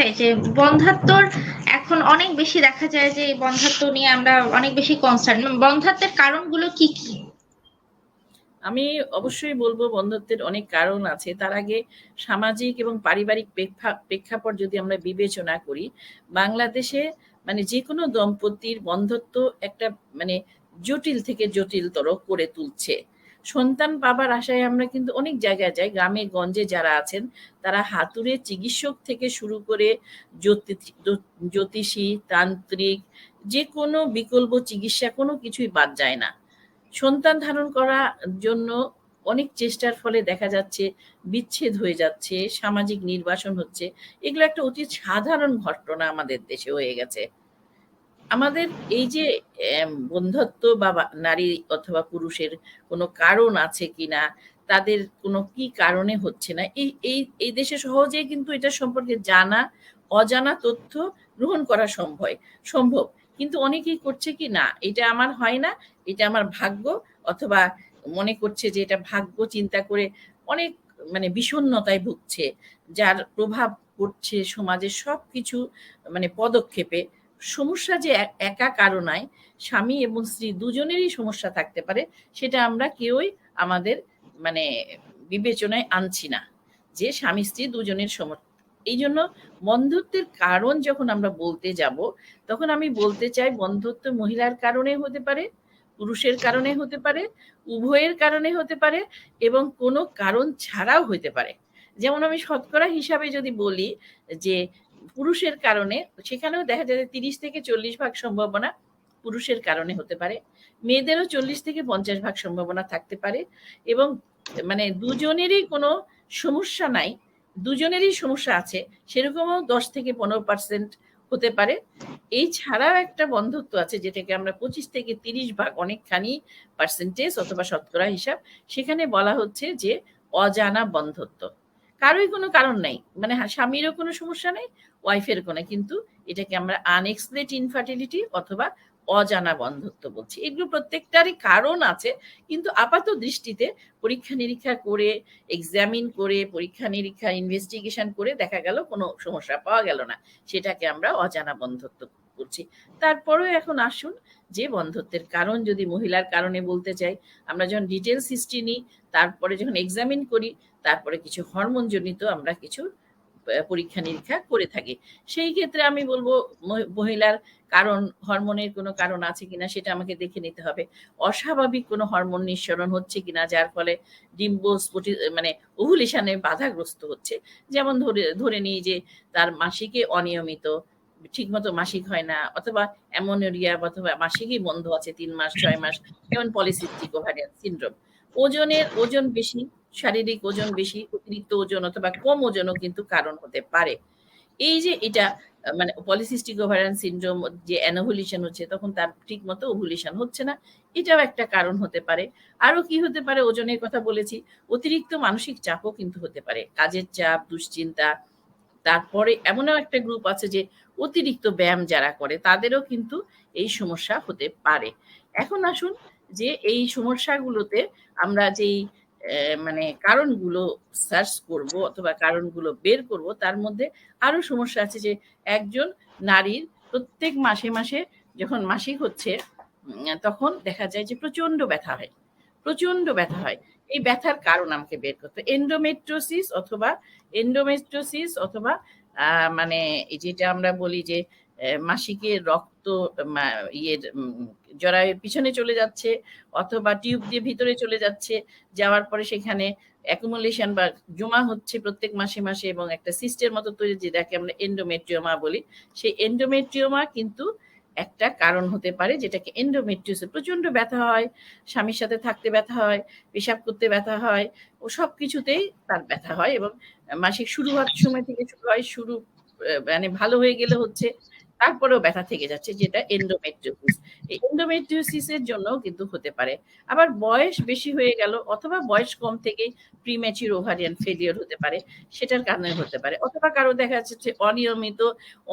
চাই যে বন্ধাত্বর এখন অনেক বেশি দেখা যায় যে এই বন্ধাত্ব নিয়ে আমরা অনেক বেশি কনসার্ন বন্ধাত্বের কারণগুলো কি কি? আমি অবশ্যই বলব বন্ধুত্বের অনেক কারণ আছে। তার আগে সামাজিক এবং পারিবারিক প্রেক্ষা- প্রেক্ষাপট যদি আমরা বিবেচনা করি, বাংলাদেশে মানে যে কোনো দম্পতির বন্ধত্ব একটা মানে জটিল থেকে জটিলতর করে তুলছে। সন্তান পাবার আশায় আমরা কিন্তু অনেক জায়গায় যাই। গ্রামে, গঞ্জে যারা আছেন, তারা হাতুড়ে চিকিৎসক থেকে শুরু করে জ্যোতি- জ্যোতিষী, তান্ত্রিক যে কোনো বিকল্প চিকিৎসা কোনো কিছুই বাদ যায় না। সন্তান ধারণ করার জন্য অনেক চেষ্টার ফলে দেখা যাচ্ছে বিচ্ছেদ হয়ে যাচ্ছে, সামাজিক নির্বাসন হচ্ছে। এগুলো একটা অতি সাধারণ ঘটনা আমাদের দেশে হয়ে গেছে। আমাদের এই যে বন্ধুত্ব বা নারী অথবা পুরুষের কোনো কারণ আছে কিনা, তাদের কোনো কি কারণে হচ্ছে না, এই এই এই দেশে সহজেই কিন্তু এটা সম্পর্কে জানা, অজানা তথ্য গ্রহণ করা সম্ভব সম্ভব। কিন্তু অনেকেই করছে কি, না, এটা আমার হয় না, এটা আমার ভাগ্য অথবা মনে করছে যে এটা ভাগ্য চিন্তা করে অনেক মানে বিষণ্ণতায় ভুগছে, যার প্রভাব পড়ছে সমাজের সব কিছু মানে পদক্ষেপে। সমস্যা যে একা কারণায় স্বামী এবং স্ত্রী দুজনেরই সমস্যা থাকতে পারে, সেটা আমরা কেউই আমাদের মানে বিবেচনায় আনছি না যে স্বামী স্ত্রী দুজনের সমস্যা এই জন্য বন্ধুত্বের কারণ যখন আমরা বলতে যাব, তখন আমি বলতে চাই বন্ধুত্ব মহিলার কারণে হতে পারে, পুরুষের কারণে হতে পারে, উভয়ের কারণে হতে পারে এবং কোনো কারণ ছাড়াও হতে পারে। যেমন আমি শতকরা হিসাবে যদি বলি যে পুরুষের কারণে, সেখানেও দেখা যায় তিরিশ থেকে চল্লিশ ভাগ সম্ভাবনা পুরুষের কারণে হতে পারে। মেয়েদেরও চল্লিশ থেকে পঞ্চাশ ভাগ সম্ভাবনা থাকতে পারে এবং মানে দুজনেরই কোনো সমস্যা নাই। দুজনেরই সমস্যা আছে, সেরকমও দশ থেকে পনেরো পার্সেন্ট হতে পারে। এই ছাড়াও একটা বন্ধুত্ব আছে যেটাকে আমরা পঁচিশ থেকে তিরিশ ভাগ অনেকখানি পার্সেন্টেজ অথবা শতকরা হিসাব, সেখানে বলা হচ্ছে যে অজানা বন্ধুত্ব। কারোই কোনো কারণ নাই। মানে হা- স্বামীরও কোনো সমস্যা নেই ওয়াইফের কোনো কিন্তু এটাকে আমরা আনএক্সপ্লেট ইনফার্টিলিটি অথবা অজানা বন্ধুত্ব বলছি। এগুলো প্রত্যেকটারই কারণ আছে, কিন্তু আপাত দৃষ্টিতে পরীক্ষা নিরীক্ষা করে এক্সামিন করে, পরীক্ষা নিরীক্ষা ইনভেস্টিগেশন করে দেখা গেল কোনো সমস্যা পাওয়া গেল না। সেটাকে আমরা অজানা বন্ধুত্ব করছি তারপরেও এখন আসুন যে বন্ধুত্বের কারণ যদি মহিলার কারণে বলতে চাই, আমরা যখন ডিটেলস হিস্ট্রি নিই, তারপরে যখন এক্সামিন করি তারপরে কিছু হরমোন জনিত আমরা কিছু পরীক্ষা নিরীক্ষা করে থাকি। সেই ক্ষেত্রে আমি বলব মহিলার কারণ, হরমোনের কোনো কারণ আছে কিনা সেটা আমাকে দেখে নিতে হবে। অস্বাভাবিক কোনো হরমোন নিঃসরণ হচ্ছে কিনা, যার ফলে ডিম্ব স্ফুটি মানে ওভুলেশনে বাধাগ্রস্ত হচ্ছে। যেমন ধরে ধরে নিই যে তার মাসিকে অনিয়মিত, ঠিকমতো মাসিক হয় না, অথবা অ্যামোনোরিয়া অথবা মাসিকই বন্ধ আছে তিন মাস, ছয় মাস, যেমন পলিসিস্টিক ওভারিয়ান সিনড্রোম। ওজনের, ওজন বেশি শারীরিক ওজন বেশি, অতিরিক্ত ওজন অথবা কম ওজনও কিন্তু কারণ হতে পারে। এই যে এটা মানে পলিসিস্টিক ওভারিয়ান সিনড্রোম যে অ্যানোভুলেশন হচ্ছে, তখন তার ঠিক মতো ওভুলেশন হচ্ছে না। এটাও একটা কারণ হতে পারে। আরও কি হতে পারে? ওজনের কথা বলেছি। অতিরিক্ত মানসিক চাপও কিন্তু হতে পারে। কাজের চাপ, দুশ্চিন্তা, তারপরে এমনও একটা গ্রুপ আছে যে অতিরিক্ত ব্যায়াম যারা করে, তাদেরও কিন্তু এই সমস্যা হতে পারে। এখন আসুন যে এই সমস্যাগুলোতে আমরা যেই মানে কারণগুলো সার্চ করব অথবা কারণগুলো বের করব, তার মধ্যে আরও সমস্যা আছে যে একজন নারীর প্রত্যেক মাসে মাসে যখন মাসিক হচ্ছে তখন দেখা যায় যে প্রচণ্ড ব্যথা হয় প্রচণ্ড ব্যথা হয়। এই ব্যথার কারণ আমাকে বের করতে এন্ডোমেট্রোসিস অথবা এন্ডোমেট্রোসিস অথবা মানে যেটা আমরা বলি যে মাসিকের রক্ত ইয়ের জরায়ুর পিছনে চলে যাচ্ছে অথবা টিউব দিয়ে ভিতরে চলে যাচ্ছে। যাওয়ার পরে সেখানে অ্যাকুমুলেশন বা জমা হচ্ছে প্রত্যেক মাসে মাসে এবং একটা সিস্টের মতো তৈরি যেটাকে আমরা এন্ডোমেট্রিওমা বলি সেই এন্ডোমেট্রিওমা কিন্তু একটা কারণ হতে পারে যেটাকে এন্ডোমেট্রিওসিস প্রচণ্ড ব্যথা হয় স্বামীর সাথে থাকতে ব্যথা হয় পেশাব করতে ব্যথা হয় ও সব কিছুতেই তার ব্যথা হয় এবং মাসিক শুরু হওয়ার সময় থেকে শুরু হয় শুরু মানে ভালো হয়ে গেলে হচ্ছে তারপরেও ব্যথা থেকে যাচ্ছে, যেটা এন্ডোমেট্রিওসিস এই এন্ডোমেট্রিওসিসের জন্য কিন্তু হতে পারে। আবার বয়স বেশি হয়ে গেল অথবা বয়স কম থেকেই প্রিম্যাচিউর ওভারিয়ান ফেলিওর হতে পারে, সেটার কারণে হতে পারে। অথবা কারও দেখা যাচ্ছে অনিয়মিত,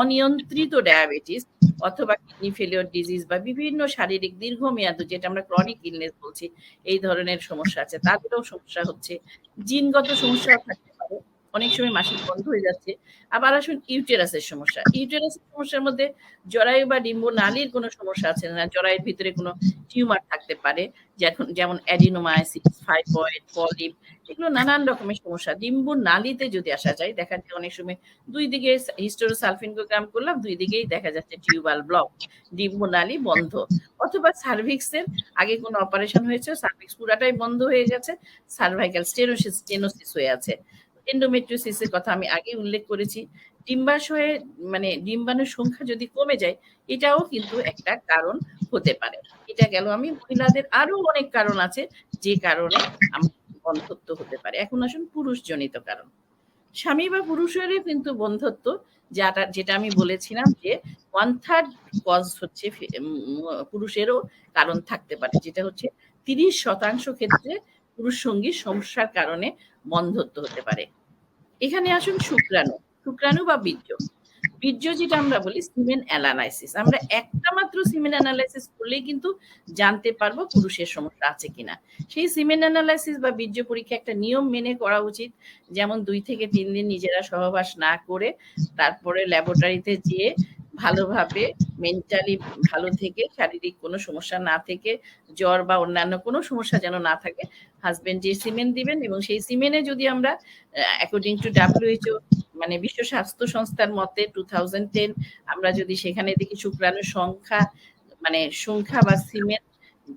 অনিয়ন্ত্রিত ডায়াবেটিস অথবা কিডনি ফেলিওর ডিজিজ বা বিভিন্ন শারীরিক দীর্ঘমেয়াদ, যেটা আমরা ক্রনিক ইলনেস বলছি, এই ধরনের সমস্যা আছে। তাদেরও সমস্যা হচ্ছে। জিনগত সমস্যা পারে অনেক সময় মাসিক বন্ধ হয়ে যাচ্ছে। আবার আসুন ইউটেরাসের সমস্যা। ইউটেরাসের সমস্যার মধ্যে জরায়ু বা ডিম্ব নালীর কোনো সমস্যা আছে না? জরায়ুর ভিতরে কোনো টিউমার থাকতে পারে যেমন যেমন অ্যাডিনোমায়াসিস ফাইব্রয়েড, পলিপ, এগুলো নানান রকমের সমস্যা। ডিম্ব নালীতে যদি আসা যায়, দেখা যায় অনেক সময় দুই দিকে হিস্টোরোসালফিনগোগ্রাম করলাম, দুই দিকেই দেখা যাচ্ছে টিউবাল ব্লক। ডিম্ব নালী বন্ধ। অথবা সার্ভিক্সের আগে কোনো অপারেশন হয়েছে, সার্ভিক্স পুরাটাই বন্ধ হয়ে গেছে, সার্ভাইকাল স্টেনোসিস স্টেনোসিস হয়ে আছে। এন্ডোমেট্রিওসিসের কথা আমি আগে উল্লেখ করেছি। ডিম্বাশয়ে মানে ডিম্বাণুর সংখ্যা যদি কমে যায়, এটাও কিন্তু একটা কারণ হতে পারে। এটা গেল আমি, মহিলাদের আরও অনেক কারণ আছে, যে কারণে বন্ধত্ব হতে পারে। এখন আসুন পুরুষজনিত কারণ। স্বামী বা পুরুষেরও কিন্তু বন্ধত্ব, যেটা যেটা আমি বলেছিলাম যে ওয়ান থার্ড কজ হচ্ছে পুরুষেরও কারণ থাকতে পারে, যেটা হচ্ছে তিরিশ শতাংশ ক্ষেত্রে পুরুষ সঙ্গীর সমস্যার কারণে বন্ধত্ব হতে পারে। এখানে আসুন শুক্রাণু। শুক্রাণু বা বীর্য। বীর্য যেটা আমরা বলি সিমেন অ্যানালাইসিস। আমরা একটা মাত্র সিমেন অ্যানালাইসিস করলেই কিন্তু জানতে পারব পুরুষের সমস্যা আছে কিনা। সেই সিমেন অ্যানালাইসিস বা বীর্য পরীক্ষা একটা নিয়ম মেনে করা উচিত। যেমন দুই থেকে তিন দিন নিজেরা সহবাস না করে তারপরে ল্যাবরেটরিতে যেয়ে ভালোভাবে মেন্টালি ভালো থেকে, শারীরিক কোনো সমস্যা না থেকে, জ্বর বা অন্যান্য কোনো সমস্যা যেন না থাকে হাজবেন্ড যে সিমেন্ট দিবেন এবং সেই সিমেন্টে যদি আমরা অ্যাকর্ডিং টু ডাব্লিউএইচও মানে বিশ্ব স্বাস্থ্য সংস্থার মতে টু থাউজেন্ড টেন আমরা যদি সেখানে দেখি শুক্রাণুর সংখ্যা মানে সংখ্যা বা সিমেন্ট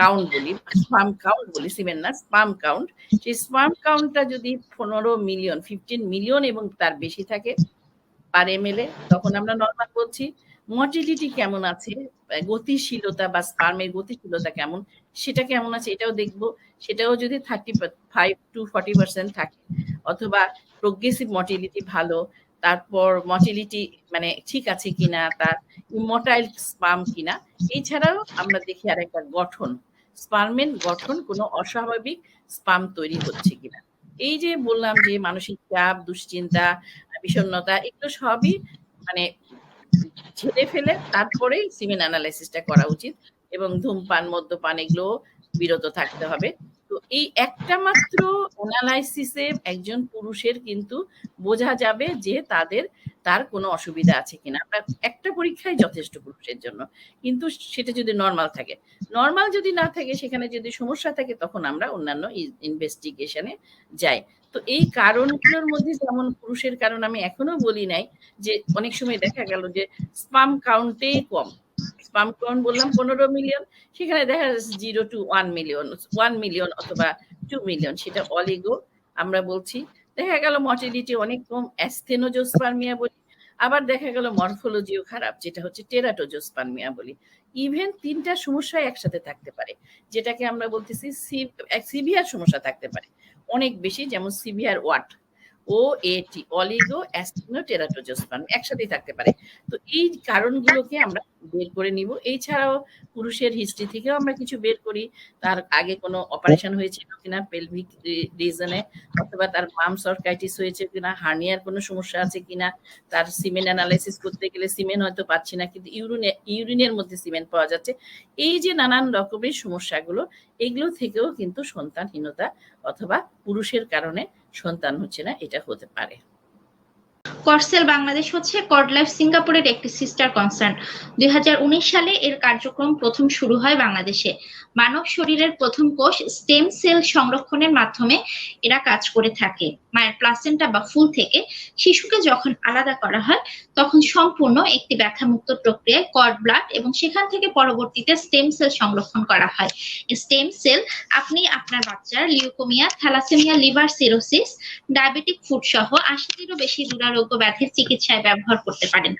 কাউন্ট বলি স্পাম কাউন্ট বলি সিমেন্ট না স্পাম কাউন্ট সেই স্পাম কাউন্টটা যদি পনেরো মিলিয়ন ফিফটিন মিলিয়ন এবং তার বেশি থাকে পার এম তখন আমরা নর্মাল বলছি মর্টিলিটি কেমন আছে? গতিশীলতা বা স্পার্মের গতিশীলতা কেমন? সেটা কেমন আছে? এটাও দেখব। সেটাও যদি thirty five to forty percent থাকে, অথবা প্রোগ্রেসিভ মর্টিলিটি ভালো, তারপর মর্টিলিটি মানে ঠিক আছে কিনা, তার ইমোটাইল স্পাম কিনা, এছাড়াও আমরা দেখি আর একটা গঠন। স্পার্মের গঠন কোনো অস্বাভাবিক স্পাম তৈরি হচ্ছে কিনা। এই যে বললাম যে মানসিক চাপ, দুশ্চিন্তা বিষণ্ণতা, এগুলো সবই মানে ঝেড়ে ফেলে তারপরেই সিমেন অ্যানালাইসিসটা করা উচিত এবং ধূমপান, মদ্যপান এগুলো বিরত থাকতে হবে। তো এই একটা মাত্র অ্যানালাইসিসে একজন পুরুষের কিন্তু বোঝা যাবে যে তাদের তার কোনো অসুবিধা আছে কিনা। আমরা একটা পরীক্ষায় যথেষ্ট পুরুষের জন্য, কিন্তু সেটা যদি নর্মাল থাকে। নর্মাল যদি না থাকে, সেখানে যদি সমস্যা থাকে, তখন আমরা অন্যান্য ইনভেস্টিগেশনে যাই। তো এই কারণগুলোর মধ্যে যেমন পুরুষের কারণ আমি এখনও বলি নাই, যে অনেক সময় দেখা গেল যে স্পাম কাউন্টেই কম। স্পাম কাউন্ট বললাম পনেরো মিলিয়ন সেখানে দেখা যাচ্ছে zero to one million one million অথবা টু মিলিয়ন সেটা অলিগো আমরা বলছি। দেখা গেল মর্টিলিটি অনেক কম অ্যাস্থেনোজোস্পার্মিয়া বলি। আবার দেখা গেল মরফোলজিও খারাপ, যেটা হচ্ছে টেরাটোজোস্পার্মিয়া বলি। ইভেন তিনটা সমস্যা একসাথে থাকতে পারে, যেটাকে আমরা বলতেছি সিভিয়ার সমস্যা থাকতে পারে। অনেক বেশি, যেমন সিভিয়ার ওয়াট, ও এটি অলিগো অ্যাস্টিনো টেরাটোজোস্পার্ম একসাথেই থাকতে পারে। তো এই কারণগুলোকে আমরা বের করে নিব। এছাড়াও পুরুষের হিস্ট্রি থেকেও আমরা কিছু বের করি। তার আগে কোনো অপারেশন হয়েছিল কিনা পেলভিক রিজনে অথবা তার মামস অর্কাইটিস হয়েছে কিনা হার্নিয়ার কোনো সমস্যা আছে কিনা, তার সিমেন্ট অ্যানালাইসিস করতে গেলে সিমেন্ট হয়তো পাচ্ছি না, কিন্তু ইউরিনে ইউরিনের মধ্যে সিমেন্ট পাওয়া যাচ্ছে। এই যে নানান রকমের সমস্যাগুলো, এগুলো থেকেও কিন্তু সন্তানহীনতা অথবা পুরুষের কারণে সন্তান হচ্ছে না, এটা হতে পারে। করসেল বাংলাদেশ হচ্ছে কর্ড লাইফ সিঙ্গাপুরের একটি সিস্টার কনসার্ন দুই হাজার উনিশ সালে এর কার্যক্রম প্রথম শুরু হয় বাংলাদেশে। মানব শরীরের প্রথম কোষ স্টেম সেল সংরক্ষণের মাধ্যমে এরা কাজ করে থাকে। মায়ের প্লাসেন্টা বা ফুল থেকে শিশুকে যখন আলাদা করা হয়, তখন সম্পূর্ণ একটি ব্যথামুক্ত প্রক্রিয়ায় কর্ড ব্লাড এবং সেখান থেকে পরবর্তীতে স্টেম সেল সংরক্ষণ করা হয়। স্টেম সেল আপনি আপনার বাচ্চার leukaemia thalassaemia liver cirrhosis diabetic foot সহ আশিটিরও বেশি দুরারোগ্য ব্যাধির চিকিৎসায় ব্যবহার করতে পারেন।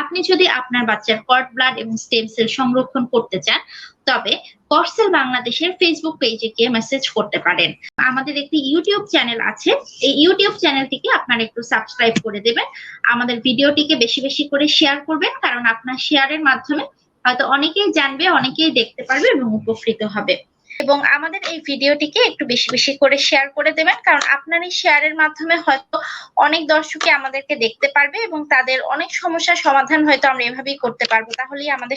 আপনি যদি আপনার বাচ্চার কর্ড ব্লাড এবং স্টেম সেল সংরক্ষণ করতে চান, তবে করসেল বাংলাদেশের ফেসবুক পেজে গিয়ে মেসেজ করতে পারেন। আমাদের একটি ইউটিউব চ্যানেল আছে। এই ইউটিউব চ্যানেলটিকে আপনারা একটু সাবস্ক্রাইব করে দেবেন। আমাদের ভিডিওটিকে বেশি বেশি করে শেয়ার করবেন, কারণ আপনার শেয়ারের মাধ্যমে হয়তো অনেকেই জানবে, অনেকেই দেখতে পারবে এবং উপকৃত হবে। এবং আমাদের এই ভিডিওটিকে একটু বেশি বেশি করে শেয়ার করে দেবেন, কারণ আপনার এই শেয়ারের মাধ্যমে হয়তো অনেক দর্শকই আমাদেরকে দেখতে পারবে এবং তাদের অনেক সমস্যার সমাধান হয়তো আমরা এভাবেই করতে পারব। তাহলেই আমাদের